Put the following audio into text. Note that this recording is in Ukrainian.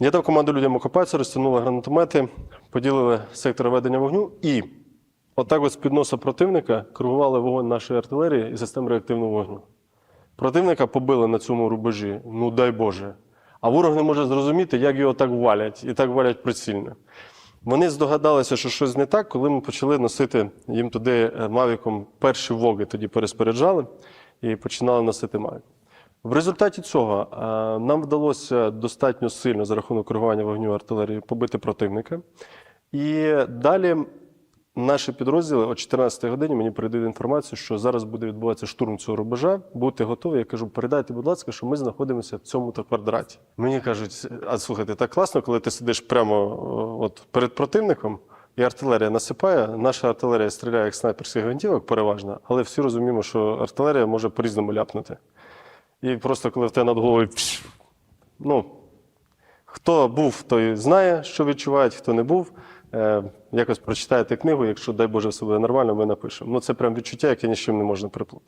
Я дав команду людям окопатися, розтягнули гранатомети, поділили сектор ведення вогню і отак от з-під носа противника коригували вогонь нашої артилерії і систем реактивного вогню. Противника побили на цьому рубежі, ну дай Боже. А ворог не може зрозуміти, як його так валять, і так валять прицільно. Вони здогадалися, що щось не так, коли ми почали носити їм туди е, мавіком перші воги, тоді переспоряджали і починали носити мавік. В результаті цього е, нам вдалося достатньо сильно за рахунок коригування вогню артилерії побити противника. І далі наші підрозділи о 14-й годині мені передають інформацію, що зараз буде відбуватися штурм цього рубежа. Будьте готові. Я кажу, передайте, будь ласка, що ми знаходимося в цьому то квадраті. Мені кажуть, а слухайте, так класно, коли ти сидиш прямо от перед противником. І артилерія насипає. Наша артилерія стріляє як снайперських гвинтівок переважно, але всі розуміємо, що артилерія може по-різному ляпнути. І просто коли в тебе над головою. пш, Ну, хто був, той знає, що відчувають, хто не був. Е, якось прочитаєте книгу, якщо, дай Боже, все буде нормально, ми напишемо. Ну, це прям відчуття, яке нічим не можна переплутати.